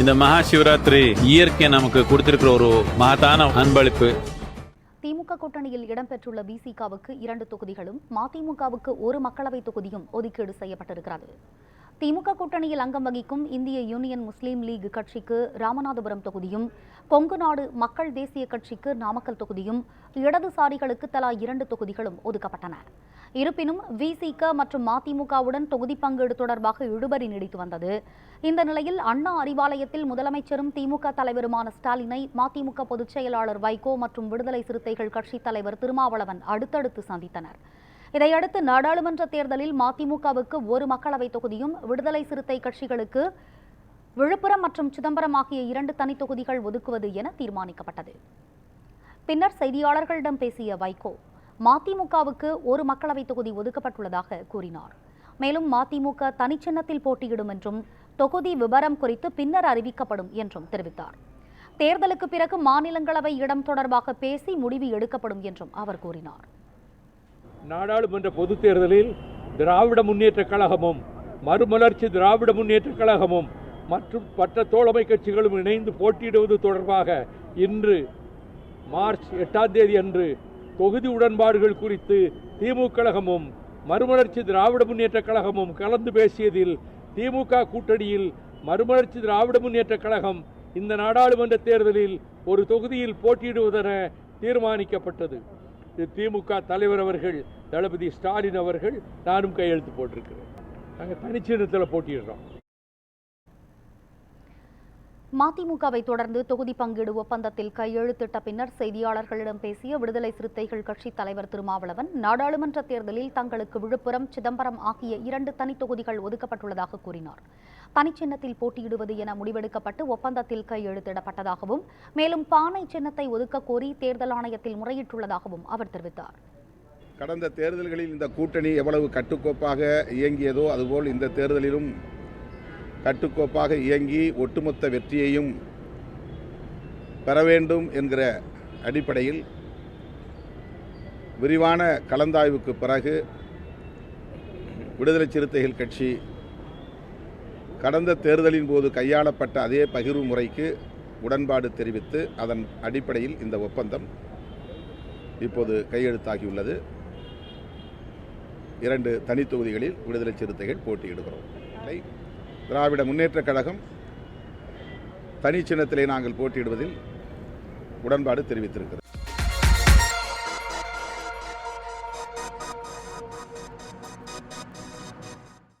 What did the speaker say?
இந்த மகா சிவராத்திரி இயற்கை நமக்கு கொடுத்திருக்கிற ஒரு மகத்தான அன்பளிப்பு. திமுக கூட்டணியில் இடம்பெற்றுள்ள விசிகாவுக்கு இரண்டு தொகுதிகளும் மதிமுகவுக்கு ஒரு மக்களவை தொகுதியும் ஒதுக்கீடு செய்யப்பட்டிருக்கிறது. திமுக கூட்டணியில் அங்கம் வகிக்கும் இந்திய யூனியன் முஸ்லீம் லீக் கட்சிக்கு ராமநாதபுரம் தொகுதியும் கொங்கு நாடு மக்கள் தேசிய கட்சிக்கு நாமக்கல் தொகுதியும் இடதுசாரிகளுக்கு தலா இரண்டு தொகுதிகளும் ஒதுக்கப்பட்டன. இருப்பினும் விசிக மற்றும் மதிமுகவுடன் தொகுதி பங்கீடு தொடர்பாக இழுபறி நீடித்து வந்தது. இந்த நிலையில் அண்ணா அறிவாலயத்தில் முதலமைச்சரும் திமுக தலைவருமான ஸ்டாலினை மதிமுக பொதுச் செயலாளர் வைகோ மற்றும் விடுதலை சிறுத்தைகள் கட்சித் தலைவர் திருமாவளவன் அடுத்தடுத்து சந்தித்தனர். இதையடுத்து நாடாளுமன்ற தேர்தலில் மதிமுகவுக்கு ஒரு மக்களவை தொகுதியும் விடுதலை சிறுத்தை கட்சிகளுக்கு விழுப்புரம் மற்றும் சிதம்பரம் ஆகிய இரண்டு தனி தொகுதிகள் ஒதுக்குவது என தீர்மானிக்கப்பட்டது. பின்னர் செய்தியாளர்களிடம் பேசிய வைகோ மதிமுகவுக்கு ஒரு மக்களவை தொகுதி ஒதுக்கப்பட்டுள்ளதாக கூறினார். மேலும் மதிமுக தனிச்சின்னத்தில் போட்டியிடும் என்றும் தொகுதி விவரம் குறித்து பின்னர் அறிவிக்கப்படும் என்றும் தெரிவித்தார். தேர்தலுக்கு பிறகு மாநிலங்களவை இடம் தொடர்பாக பேசி முடிவு எடுக்கப்படும் என்றும் அவர் கூறினார். நாடாளுமன்ற பொதுத் தேர்தலில் திராவிட முன்னேற்ற கழகமும் மறுமலர்ச்சி திராவிட முன்னேற்ற கழகமும் மற்றும் மற்ற தோழமை கட்சிகளும் இணைந்து போட்டியிடுவது தொடர்பாக இன்று மார்ச் எட்டாம் தேதி அன்று தொகுதி உடன்பாடுகள் குறித்து திமுக கழகமும் மறுமலர்ச்சி திராவிட முன்னேற்றக் கழகமும் கலந்து பேசியதில் திமுக கூட்டணியில் மறுமலர்ச்சி திராவிட முன்னேற்றக் கழகம் இந்த நாடாளுமன்ற தேர்தலில் ஒரு தொகுதியில் போட்டியிடுவதென தீர்மானிக்கப்பட்டது. திமுக தலைவர் அவர்கள் தளபதி ஸ்டாலின் அவர்கள் நானும் கையெழுத்து போட்டிருக்கிறேன். நாங்கள் தனிச்சின்னத்தில் போட்டியிடுறோம். மதிமுகவை தொடர்ந்து தொகுதி பங்கீடு ஒப்பந்தத்தில் கையெழுத்திட்ட பின்னர் செய்தியாளர்களிடம் பேசிய விடுதலை சிறுத்தைகள் கட்சித் தலைவர் திருமாவளவன் நாடாளுமன்ற தேர்தலில் தங்களுக்கு விழுப்புரம் சிதம்பரம் ஆகிய இரண்டு தனி தொகுதிகள் ஒதுக்கப்பட்டுள்ளதாக கூறினார். தனிச்சின்னத்தில் போட்டியிடுவது என முடிவெடுக்கப்பட்டு ஒப்பந்தத்தில் கையெழுத்திடப்பட்டதாகவும் மேலும் பானை சின்னத்தை ஒதுக்க கோரி தேர்தல் ஆணையத்தில் முறையிட்டுள்ளதாகவும் அவர் தெரிவித்தார். கடந்த தேர்தல்களில் இந்த கூட்டணி எவ்வளவு கட்டுக்கோப்பாக இயங்கியதோ அதுபோல் இந்த தேர்தலிலும் கட்டுக்கோப்பாக இயங்கி ஒட்டுமொத்த வெற்றியையும் பெற வேண்டும் என்கிற அடிப்படையில் விரிவான கலந்தாய்வுக்கு பிறகு விடுதலை சிறுத்தைகள் கட்சி கடந்த தேர்தலின் போது கையாளப்பட்ட அதே பகிர்வு முறைக்கு உடன்பாடு தெரிவித்து அதன் அடிப்படையில் இந்த ஒப்பந்தம் இப்போது கையெழுத்தாகியுள்ளது. இரண்டு தனி தொகுதிகளில் விடுதலை சிறுத்தைகள் போட்டியிடுகிறோம். திராவிட முன்னேற்றக் கழகம் தனி சின்னத்திலே நாங்கள் போட்டியிடுவதில் உடன்பாடு தெரிவித்திருக்கிறது.